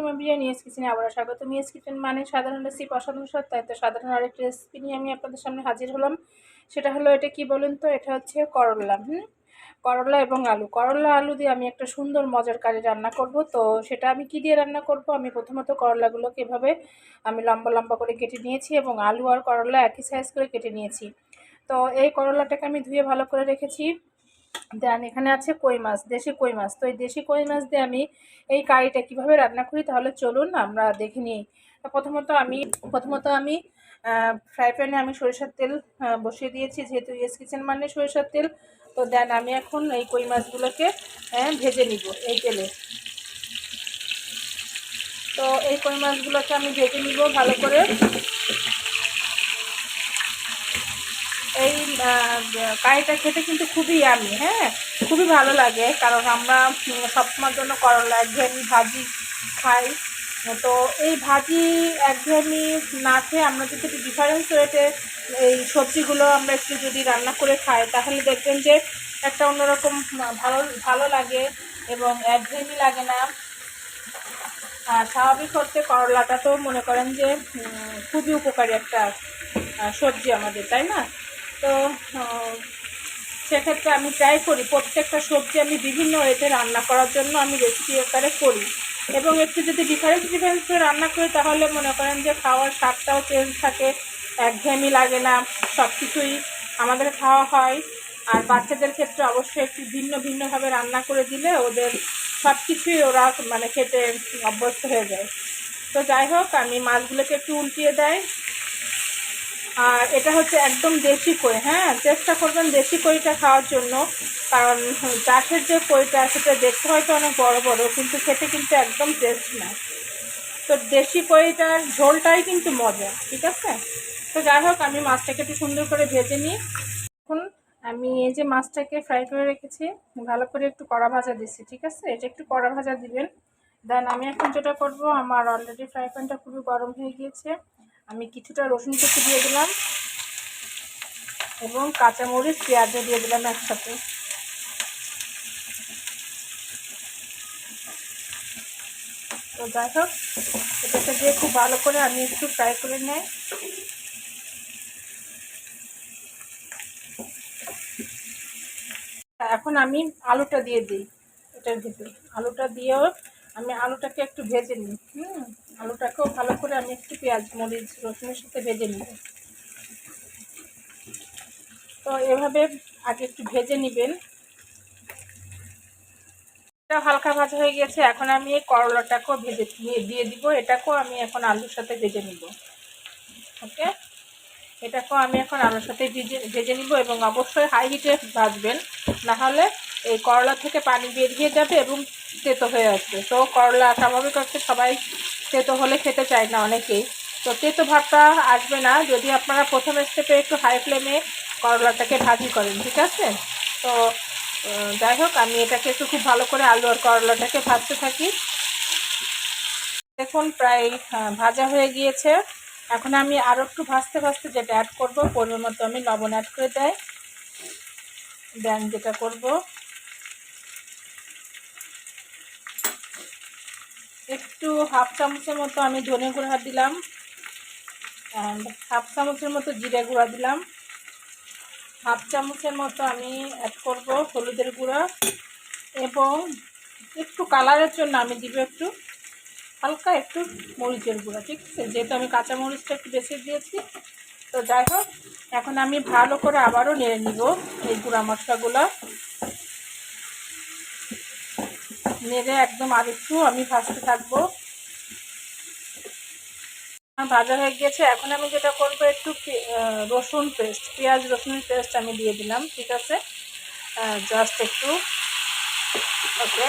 Fatema biryani S কিচেনে আবার স্বাগত। এস কিচেন মানে সাধারণ রেসিপি অসাধারণ তাই তো সাধারণ আরেকটি রেসিপি নিয়ে আমি আপনাদের সামনে হাজির হলাম। সেটা হলো এটা কি বলুন তো? এটা হচ্ছে করলা, হুম? করলা এবং আলু। করলা, আলু দিয়ে আমি একটা সুন্দর মজার কারি রান্না করব। তো সেটা আমি কি দিয়ে রান্না করব? আমি প্রথমত করলাগুলোকে এভাবে আমি লম্বা লম্বা করে কেটে নিয়েছি এবং আলু আর করলা একই সাইজ করে কেটে নিয়েছি। তো এই করলাটাকে আমি ধুয়ে ভালো করে রেখেছি। দেন এখানে আছে কই মাছ, দেশি কই মাছ। তো এই দেশি কই মাছ দিয়ে আমি এই কারিটা কীভাবে রান্না করি তাহলে চলুন আমরা দেখে নিই। প্রথমত আমি প্রথমত আমি ফ্রাই প্যানে আমি সরিষার তেল বসিয়ে দিয়েছি যেহেতু ইয়েস কিচেন মানে সরিষার তেল। তো দেন আমি এখন এই কই মাছগুলোকে ভেজে নিব এই তেলে। তো এই কই মাছগুলোকে আমি ভেজে নিব ভালো করে। এই খেতে কিন্তু খুবই আমি হ্যাঁ? খুবই ভালো লাগে, কারণ আমরা সবসময়ের জন্য করলা, একঘেয়েমি ভাজি খাই। তো এই ভাজি একঘেয়েমি না খেয়ে আমরা যদি একটু ডিফারেন্স ওয়েতে এই সবজিগুলো আমরা একটু যদি রান্না করে খাই, তাহলে দেখবেন যে একটা অন্যরকম ভালো ভালো লাগে এবং একঘেয়েমি লাগে না। আর স্বাভাবিক অর্থে করলাটা তো মনে করেন যে খুবই উপকারী একটা সবজি আমাদের, তাই না? তো সেক্ষেত্রে আমি ট্রাই করি। প্রত্যেকটা সবজি আমি বিভিন্ন ওয়েতে রান্না করার জন্য আমি রেসিপি আকারে করি। এবং একটু যদি ডিফারেন্স ডিফারেন্স করে রান্না করি, তাহলে মনে করেন যে খাওয়ার স্বাদটাও চেঞ্জ থাকে, একঘেয়েমি লাগে না সব কিছুই আমাদের খাওয়া হয়। আর বাচ্চাদের ক্ষেত্রে অবশ্যই একটু ভিন্ন ভিন্নভাবে রান্না করে দিলে ওদের সব কিছুই ওরা মানে খেতে অভ্যস্ত হয়ে যায়। তো যাই হোক, আমি মাছগুলোকে একটু উল্টিয়ে দেয়। আর এটা হচ্ছে একদম দেশি কই হ্যাঁ? চেষ্টা করবেন দেশি কইটা খাওয়ার জন্য। কারণ চাষের যে কইটা, সেটা দেখতে হয়তো অনেক বড় বড়, কিন্তু খেতে কিন্তু একদম টেস্ট না। তো দেশি কইটার ঝোলটাই কিন্তু মজা, ঠিক আছে? তো যাই হোক, আমি মাছটাকে একটু সুন্দর করে ভেজে নিই। এখন আমি এই যে মাছটাকে ফ্রাই করে রেখেছি, ভালো করে একটু কড়া ভাজা দিচ্ছি, ঠিক আছে? এটা একটু কড়া ভাজা দিবেন। দেন আমি এখন যেটা করব, আমার অলরেডি ফ্রাই প্যানটা খুবই গরম হয়ে গিয়েছে। আমি কিছুটা রসুন কুচি দিয়ে দিলাম এবং কাঁচামরিচ, পেঁয়াজও দিয়ে দিলাম একসাথে। তো যাই হোক, এটাকে দিয়ে খুব ভালো করে আমি একটু ফ্রাই করে নেই। এখন আমি আলুটা দিয়ে দিই এটার ভিতরে। আলুটা দিয়েও আমি আলুটাকে একটু ভেজে নিই, হুম? আলুটাকেও ভালো করে আমি একটু পেঁয়াজ, মরিচ, রসুনের সাথে ভেজে নিব। তো এভাবে আগে একটু ভেজে নেবেন। এটা হালকা ভাজা হয়ে গেছে, এখন আমি এই করলাটাকেও ভেজে দিয়ে দিব। এটাকেও আমি এখন আলুর সাথে ভেজে নিব। ওকে? এটাকেও আমি এখন আলুর সাথে ভেজে ভেজে নিব এবং অবশ্যই হাই হিটে ভাজবেন। নাহলে এই করলা থেকে পানি বেরিয়ে যাবে এবং তেতো হয়ে আসবে তো করলা স্বাভাবিক হচ্ছে সবাই তেতো হলে খেতে চায় না অনেকেই। তো তেতো ভাবটা আসবে না, যদি আপনারা প্রথম স্টেপে একটু হাই ফ্লেমে করলাটাকে ভাজি করেন, ঠিক আছে? তো যাই হোক, আমি এটাকে একটু খুব ভালো করে আলু আর করলাটাকে ভাজতে থাকি। দেখুন, প্রায় ভাজা হয়ে গিয়েছে। এখন আমি আরও একটু ভাজতে ভাজতে যেটা অ্যাড করব, পরিমাণ মতো আমি লবণ অ্যাড করে দেয়। দেন যেটা করব একটু হাফ চামচের মতো আমি ধনে গুঁড়া দিলাম অ্যান্ড হাফ চামচের মতো জিরে গুঁড়া দিলাম। হাফ চামচের মতো আমি অ্যাড করব হলুদের গুঁড়া এবং একটু কালারের জন্য আমি দিব একটু হালকা একটু মরিচের গুঁড়া, ঠিক আছে? যেহেতু আমি কাঁচা মরিচটা একটু বেশি দিয়েছি, তো যাই হোক, এখন আমি ভালো করে আবারও নেড়ে নিব এই গুঁড়া মশলাগুলো। নেড়ে একদম আর একটু আমি ভাজতে থাকব। ভাজা হয়ে গিয়েছে এখন আমি যেটা করব, একটু রসুন পেস্ট, পেঁয়াজ, রসুনের পেস্ট আমি দিয়ে দিলাম, ঠিক আছে? জাস্ট একটু। ওকে।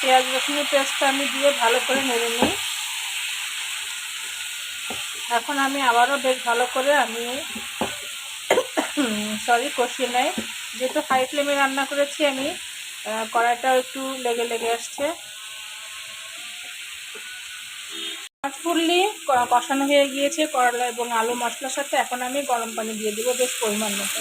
পেঁয়াজ, রসুনের পেস্টটা আমি দিয়ে ভালো করে নেড়ে নিই। এখন আমি আবারও বেশ ভালো করে আমি সরি কষিয়ে নেই। যেহেতু হাই ফ্লেমে রান্না করেছি আমি কড়াইটাও একটু লেগে লেগে আসছে। মাছ ফুললি কষানো হয়ে গিয়েছে করলা এবং আলু মশলার সাথে এখন আমি গরম পানি দিয়ে দেবো বেশ পরিমাণ মতো।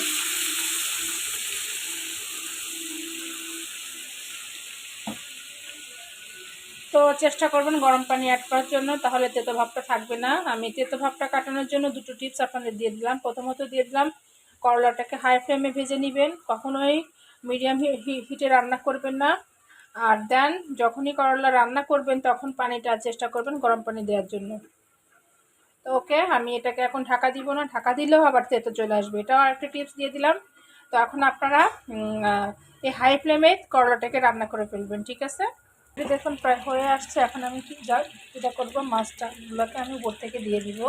তো চেষ্টা করবেন গরম পানি অ্যাড করার জন্য, তাহলে তেতো ভাবটা থাকবে না। আমি তেতো ভাবটা কাটানোর জন্য দুটো টিপস আপনাদের দিয়ে দিলাম। প্রথমত দিয়ে দিলাম, করলাটাকে হাই ফ্লেমে ভেজে নেবেন। কখনোই মিডিয়াম হিটে রান্না করবেন না। আর দেন যখনই করলা রান্না করবেন, তখন পানিটা চেষ্টা করবেন গরম পানি দেওয়ার জন্য। তো ওকে, আমি এটাকে এখন ঢাকা দিব না। ঢাকা দিলেও আবার তেতো চলে আসবে। এটাও একটা টিপস দিয়ে দিলাম। তো এখন আপনারা এই হাই ফ্লেমে করলাটাকে রান্না করে ফেলবেন, ঠিক আছে? দেখুন, প্রায় হয়ে আসছে। এখন আমি কি যা যেটা করব, মাছটাগুলোকে আমি উপর থেকে দিয়ে দিব।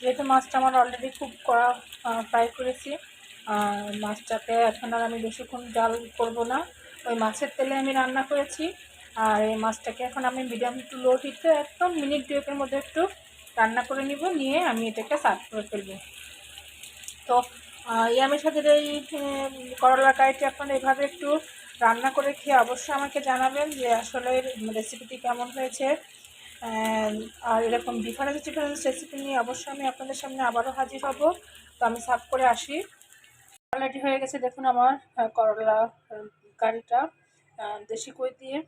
যেহেতু মাছটা আমার অলরেডি খুব কড়া ফ্রাই করেছি মাছটাকে এখন আর আমি বেশিক্ষণ জাল করব না। ওই মাছের তেলে আমি রান্না করেছি। আর এই মাছটাকে এখন আমি মিডিয়াম টু লো হিটে একদম মিনিট দুয়েকের মধ্যে একটু রান্না করে নিব, নিয়ে আমি এটাকে সার্ভ করে ফেলব। তো ইয়ামের সাথে এই করলা কারিটি আপনারা এভাবে একটু রান্না করে খেয়ে অবশ্যই আমাকে জানাবেন যে আসলে রেসিপিটি কেমন হয়েছে। আর এরকম ডিফারেন্স ডিফারেন্স রেসিপি নিয়ে অবশ্যই আমি আপনাদের সামনে আবারও হাজির হব। তো আমি সার্ভ করে আসি। অলরেডি হয়ে গেছে, দেখুন আমার করলা কারিটা দেশি কই দিয়ে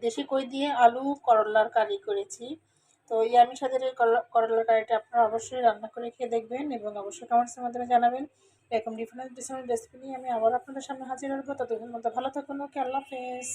দেশি কই দিয়ে আলু করলার কারি করেছি। তো এই আমি সাথে এই করলা- করলার কারিটা আপনারা অবশ্যই রান্না করে খেয়ে দেখবেন এবং অবশ্যই কমেন্টসের মাধ্যমে জানাবেন। এরকম ডিফারেন্ট ডিফারেন্ট রেসিপি নিয়ে আমি আবার আপনাদের সামনে হাজির হব। ততদিন মতো ভালো থাকুন, ওকে, আল্লাহ হাফেজ।